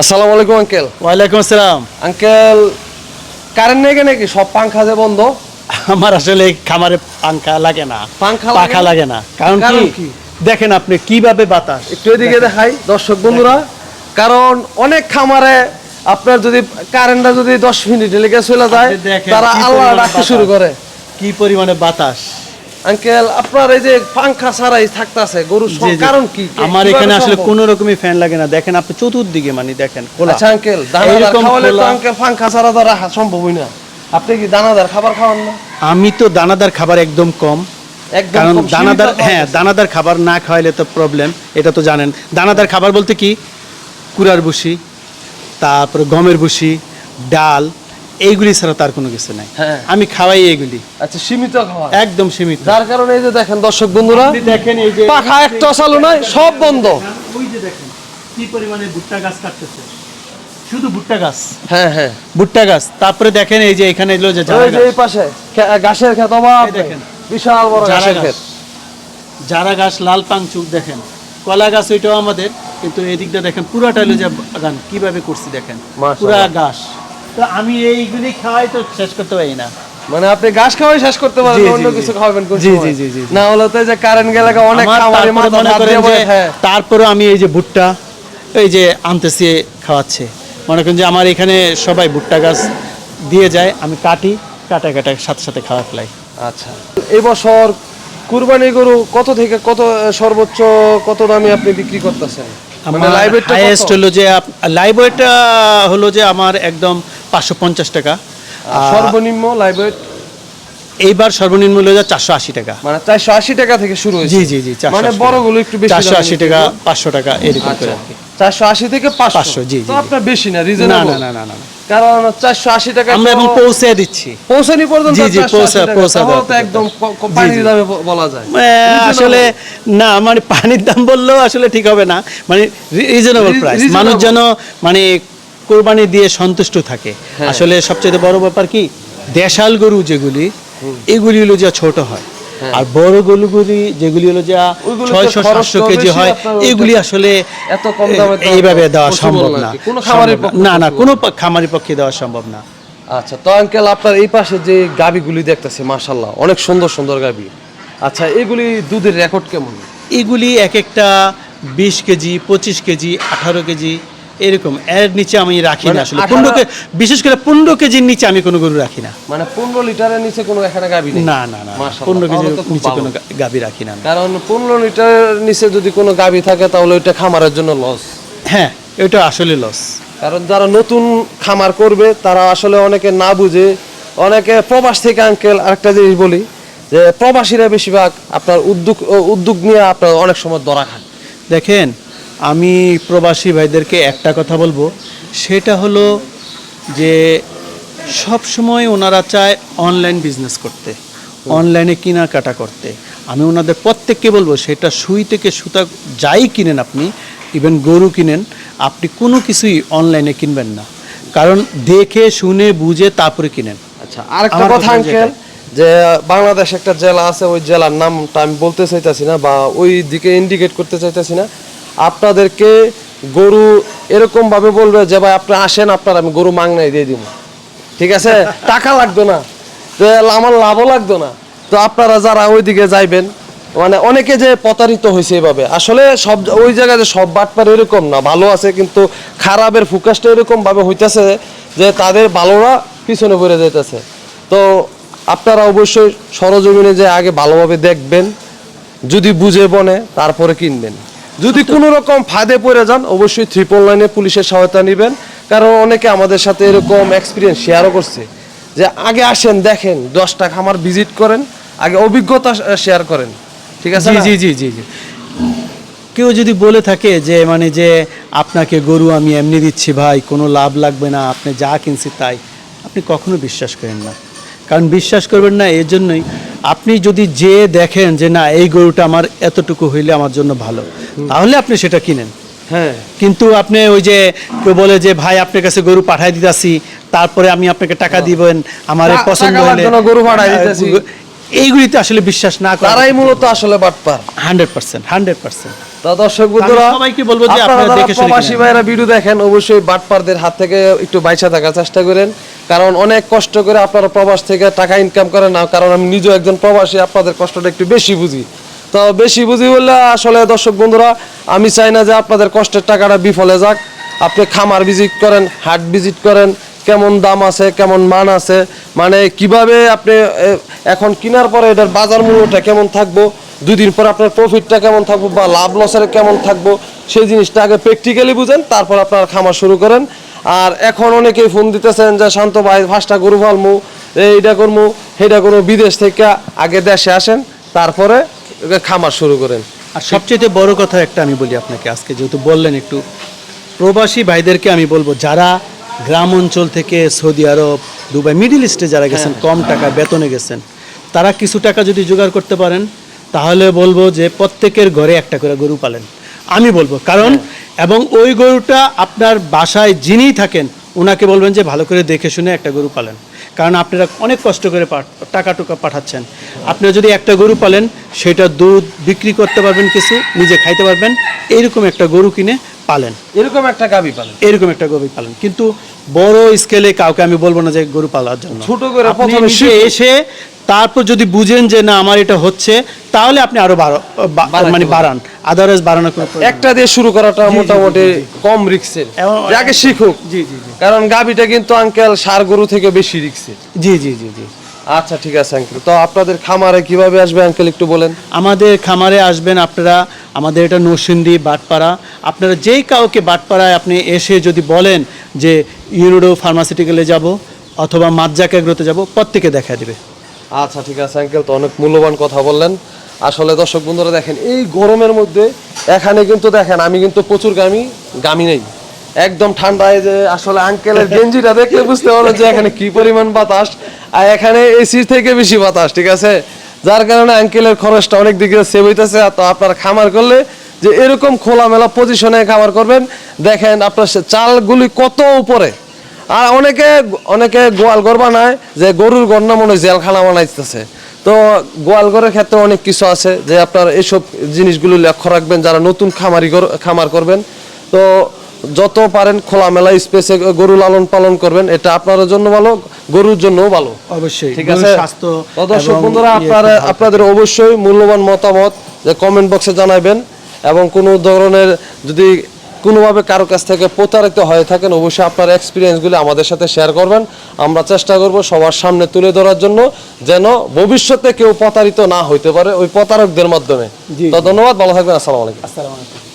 আসসালামু আলাইকুম আঙ্কেল। ওয়ালাইকুম আসসালাম। আঙ্কেল কারেন্ট নেই নাকি? সব পাংখা যে বন্ধ? আমার আসলে খামারে পাঙ্খা লাগে না। পাংখা পাখা লাগে না। কারণ কি? দেখেন আপনি কীভাবে বাতাস একটু এদিকে দেখাই দর্শক বন্ধুরা। কারণ অনেক খামারে আপনার যদি কারেন্টটা যদি দশ মিনিট লেগে চলে যায় তারা আল্লাহ ডাকতে শুরু করে। কি পরিমাণে বাতাস। আঙ্কেল আপনার এই যে পাংখা ছাড়াই থাকতেছে গরু। কারণ কি? আমার এখানে আসলে? কোনো রকমই ফ্যান লাগে না। দেখেন আপনি চতুর্দিকে মানে দেখেন আচ্ছা আঙ্কেল দানাদার খাওয়ালে তো আঙ্কেল পাংখা ছাড়া তো রাখা সম্ভবই না। আপনি কি দানাদার খাবার খাওয়ান না? আমি তো দানাদার খাবার একদম কম। কারণ দানাদার হ্যাঁ দানাদার খাবার না খাওয়াইলে তো প্রবলেম এটা তো জানেন। দানাদার খাবার বলতে কি? কুড়ার ভুসি তারপরে গমের ভুসি ডাল এইগুলি ছাড়া তার কোনো কিছু নাই। হ্যাঁ। আমি খাওয়াই এইগুলি। আচ্ছা সীমিত খাওয়া। একদম সীমিত। যার কারণে এই যে দেখেন দর্শক বন্ধুরা আপনি দেখেন এই যে পাখা একটা চালু নাই সব বন্ধ। ওই যে দেখেন কি পরিমাণে ভুট্টা গাছ কাটতেছে। শুধু ভুট্টা গাছ। হ্যাঁ হ্যাঁ। ভুট্টা গাছ। তারপরে দেখেন এই যে এখানে এলো যে ওই যে এই পাশে ঘাসের খেত অভাব দেখেন। বিশাল বড় জারা গাছ। ক্ষেত। জারা গাছ লাল পাংচুক দেখেন। কলা গাছ ওইটাও আমাদের কিন্তু এদিকটা দেখেন পুরাটা হলো যে বাগান। কীভাবে করছি দেখেন। পুরা গাছ। তো আমি এইগুলি খাওয়াই তো শেষ করতে পারি না। মানে আপনি ঘাস খাওয়াই শেষ করতে পারেন অন্য কিছু কোন জি, জি, জি। না হলে তো যে কারেন্ট গেলে অনেক খামারে মাথা মনে দিয়ে বলে, হ্যাঁ। তারপরে আমি এই যে ভুট্টা এই যে আনতেছি খাওয়াচ্ছে। মনে করেন যে আমার এখানে সবাই ভুট্টা গাছ দিয়ে যায় আমি কাটি কাটা কাটা সাথে সাথে খাওয়া ফেলাই। আচ্ছা। এই বছর কুরবানি গরু কত থেকে কত সর্বোচ্চ কত দামে আপনি বিক্রি করতেছেন? মানে আমার লাইভ? হলো যে লাইভ হলো যে আমার একদম পাঁচশো পঞ্চাশ টাকা। সর্বনিম্ন লাইভ এইবার সর্বনিম্ন যে চারশো আশি টাকা। মানে চারশো আশি টাকা থেকে শুরু হয়েছে। জি জি জি মানে বড়গুলো একটু বেশি চারশো আশি টাকা। পাঁচশো টাকা এরকম আচ্ছা করে। কি। চারশো আশি থেকে পাঁচশো। 500, জি, জি, তো। আপনার বেশি না না রিজনেবল না না না। কারণ চারশো আশি টাকা আমরা এবং পৌঁছে দিচ্ছি। পৌঁছানি পর্যন্ত জি, জি, 480 পৌঁছা- টাকা, পৌঁছা তাহলে দেওয়া তো একদম পানির দামে বলা যায়। আসলে না মানে পানির দাম বললেও আসলে ঠিক হবে না। মানে রিজনেবল প্রাইস মানুষ যেন মানে কোরবানি দিয়ে সন্তুষ্ট থাকে। হ্যাঁ। আসলে সবচেয়ে বড় ব্যাপার কি দেশাল গরু যেগুলি এগুলি হলো যা ছোট হয়। আর বড় গরুগুলি যেগুলি হলো যা হ্যাঁ। ছয়শো সাতশো কেজি হয় এগুলি আসলে এত কম দামে এইভাবে দেওয়া সম্ভব না। না। না কোনো খামারের পক্ষে দেওয়া সম্ভব না। আচ্ছা তো আঙ্কেল আপনার এই পাশে যে গাবিগুলি দেখতেছি মাশাল্লাহ অনেক সুন্দর সুন্দর গাবি আচ্ছা এগুলি দুধের রেকর্ড কেমন? এগুলি এক একটা বিশ কেজি পঁচিশ কেজি আঠারো কেজি এরকম এর নিচে আমি রাখি মানে না আসলে। 18 পনেরো বিশেষ করে পনেরো কেজির নিচে আমি কোনো গরু রাখি না। মানে পনেরো লিটারের নিচে কোনো এখানে গাবি নেই? না না না পনেরো কেজির নিচে কোনো গা- গাভী রাখি না কারণ পনেরো লিটারের নিচে যদি কোনো গাবি থাকে তাহলে ওইটা খামারের জন্য লস হ্যাঁ এটা আসলে লস কারণ যারা নতুন খামার করবে তারা আসলে অনেকে না বুঝে অনেকে প্রবাস থেকে আঙ্কেল আরেকটা জিনিস বলি যে প্রবাসীরা বেশিরভাগ আপনার উদ্যোগ উদ্যোগ নিয়ে আপনার অনেক সময় দরা খায়। দেখেন আমি প্রবাসী ভাইদেরকে একটা কথা বলব। সেটা হলো যে সব সময় ওনারা চায় অনলাইন বিজনেস করতে অনলাইনে কেনাকাটা করতে। আমি ওনাদের প্রত্যেককে বলব সেটা সুই থেকে সুতা যাই কিনেন আপনি ইভেন গরু কিনেন আপনি কোনো কিছুই অনলাইনে কিনবেন না। কারণ দেখে শুনে বুঝে তারপরে কিনেন। আচ্ছা আরেকটা কথা কথা আঙ্কেল যে বাংলাদেশ একটা জেলা আছে ওই জেলার নামটা আমি বলতে চাইতেছি না বা ওই দিকে ইন্ডিকেট করতে চাইতেছি না। আপনাদেরকে গরু এরকম ভাবে বলবে যে ভাই আপনি আসেন আপনার আমি গরু মাংনাই দিয়ে দিব। ঠিক আছে? টাকা লাগবে না। তো আমার লাভও লাগবে না। তো আপনারা যারা ওইদিকে যাইবেন মানে অনেকে যে প্রতারিত হয়েছে এভাবে আসলে সব ওই জায়গায় যে সব বাটপার এরকম না ভালো আছে কিন্তু খারাপের ফোকাসটা এরকম ভাবে হইতেছে যে তাদের ভালোরা পিছনে পড়ে যাইতেছে। তো আপনারা অবশ্যই সরজমিনে যে আগে ভালোভাবে দেখবেন যদি বুঝে বনে তারপরে কিনবেন। যদি কোনো রকম ফাঁদে পড়ে যান অবশ্যই ট্রিপল লাইনে পুলিশের সহায়তা নেবেন। কারণ অনেকে আমাদের সাথে এরকম এক্সপিরিয়েন্স শেয়ারও করছে যে আগে আসেন দেখেন দশটা খামার ভিজিট করেন আগে অভিজ্ঞতা শেয়ার করেন। ঠিক আছে জি জি জি জি জি। কেউ যদি বলে থাকে যে মানে যে আপনাকে গরু আমি এমনি দিচ্ছি ভাই কোনো লাভ লাগবে না আপনি যা কিনছি তাই আপনি কখনো বিশ্বাস করেন না। কারণ বিশ্বাস করবেন না এর জন্যই আপনি যদি যে দেখেন যে না এই গরুটা আমার এতটুকু হইলে আমার জন্য ভালো তাহলে আপনি সেটা কিনেন। হ্যাঁ। কিন্তু আপনি ওই যে কেউ বলে যে ভাই আপনার কাছে গরু পাঠাই দিতাছি তারপরে আমি আপনাকে টাকা দিবেন আমার পছন্দ হলে গরু পাঠাই দিতাছি। এইগুলিতে আসলে বিশ্বাস না করা তারাই মূলত আসলে বাটপার। Hundred percent hundred percent. তো দর্শক বন্ধুরা সবাইকে বলব যে আপনারা দেখে শুনে প্রবাসী ভাইরা ভিডিও দেখেন অবশ্যই বাটপারদের হাত থেকে একটু বাইচা থাকার চেষ্টা করেন। কারণ অনেক কষ্ট করে আপনারা প্রবাস থেকে টাকা ইনকাম করেন না, কারণ আমি নিজেও একজন প্রবাসী, আপনাদের কষ্টটা একটু বেশি বুঝি। তো বেশি বুঝি বললে আসলে দর্শক বন্ধুরা, আমি চাই না যে আপনাদের কষ্টের টাকাটা বিফলে যাক। আপনি খামার ভিজিট করেন, হাট ভিজিট করেন, কেমন দাম আছে, কেমন মান আছে মানে কীভাবে আপনি এখন কেনার পরে এটার বাজার মূল্যটা কেমন থাকব, দুই দিন পর আপনার প্রফিটটা কেমন থাকব বা লাভ লসের কেমন থাকব, সেই জিনিসটা আগে প্র্যাকটিক্যালি বুঝেন, তারপর আপনার খামার শুরু করেন। আর এখন অনেকেই ফোন দিতেছেন যে শান্ত ভাই ফার্স্টটা গরু ফালমু এইটা করমু সেইটা করব বিদেশ থেকে আগে দেশে আসেন তারপরে খামার শুরু করেন। আর সবচেয়ে বড় কথা একটা আমি বলি আপনাকে আজকে যেহেতু বললেন একটু প্রবাসী ভাইদেরকে আমি বলব যারা গ্রাম অঞ্চল থেকে সৌদি আরব দুবাই মিডিল ইস্টে যারা গেছেন কম টাকা বেতনে গেছেন তারা কিছু টাকা যদি জোগাড় করতে পারেন তাহলে বলব যে প্রত্যেকের ঘরে একটা করে গরু পালেন। আমি বলব। কারণ এবং ওই গরুটা আপনার বাসায় যিনিই থাকেন ওনাকে বলবেন যে ভালো করে দেখে শুনে একটা গরু পালেন। কারণ আপনারা অনেক কষ্ট করে টাকা টুকা পাঠাচ্ছেন। আপনারা যদি একটা গরু পালেন সেটা দুধ বিক্রি করতে পারবেন কিছু নিজে খাইতে পারবেন এইরকম একটা গরু কিনে পালেন। এরকম একটা গাবি পালেন। এরকম একটা গরু পালেন। কিন্তু বড় স্কেলে কাউকে আমি বলব না যে গরু পালার জন্য। ছোট করে প্রথমে এসে তারপর যদি বুঝেন যে না আমার এটা হচ্ছে তাহলে আপনি আরও বাড়ো মানে বাড়ান। আদারওয়াইজ বাড়ানোর কোনো একটা দিয়ে শুরু করাটা মোটামুটি কম রিক্সের যাকে শিখুক। জি জি জি। কারণ গাবিটা কিন্তু আঙ্কেল সার গরু থেকে বেশি রিক্সের জি জি জি জি। আচ্ছা ঠিক আছে আঙ্কেল তো আপনাদের খামারে কীভাবে আসবে আঙ্কেল একটু বলেন? আমাদের খামারে আসবেন আপনারা আমাদের এটা নরসিংদী বাটপাড়া। আপনারা যেই কাউকে বাটপাড়ায় আপনি এসে যদি বলেন যে ইউরোডো ফার্মাসিউটিক্যালে যাব অথবা মাজ্জাক এগ্রোতে যাব প্রত্যেকে দেখা দিবে। আচ্ছা ঠিক আছে আঙ্কেল তো অনেক মূল্যবান কথা বললেন। আসলে দর্শক বন্ধুরা দেখেন, এই গরমের মধ্যে এখানে কিন্তু দেখেন, আমি কিন্তু প্রচুর গামি গামি নেই। একদম ঠান্ডায় যে আসলে আঙ্কেলের গেঞ্জিটা দেখলে বুঝতে পারল যে এখানে কি পরিমাণ বাতাস। আর এখানে এসির থেকে বেশি বাতাস, ঠিক আছে? যার কারণে আঙ্কেলের খরচটা অনেক দিকে সেভ হইতেছে। আর তো আপনার খামার করলে যে এরকম খোলামেলা পজিশনে খামার করবেন, দেখেন আপনার চালগুলি কত উপরে। আর অনেকে অনেকে গোয়াল ঘর বানায় যে গরুর ঘর না মনে জেলখানা বানাইতেছে। তো গোয়াল ঘরের ক্ষেত্রে অনেক কিছু আছে যে আপনার এইসব জিনিসগুলো লক্ষ্য রাখবেন যারা নতুন খামারি গর- খামার করবেন। তো যত পারেন খোলামেলা স্পেসে গরু লালন পালন করবেন এটা আপনার জন্য ভালো গরুর জন্যও ভালো। অবশ্যই ঠিক আছে? দর্শক বন্ধুরা ইয়ে আপনারা আপনাদের অবশ্যই মূল্যবান মতামত যে কমেন্ট বক্সে জানাবেন এবং কোনো ধরনের যদি কোনোভাবে কারও কাছ থেকে প্রতারিত হয়ে থাকেন অবশ্যই আপনার এক্সপিরিয়েন্সগুলি আমাদের সাথে শেয়ার করবেন। আমরা চেষ্টা করব সবার সামনে তুলে ধরার জন্য যেন ভবিষ্যতে কেউ প্রতারিত না হইতে পারে ওই প্রতারকদের মাধ্যমে। তো ধন্যবাদ ভালো থাকবেন আসসালামু আলাইকুম। আসসালামু আলাইকুম।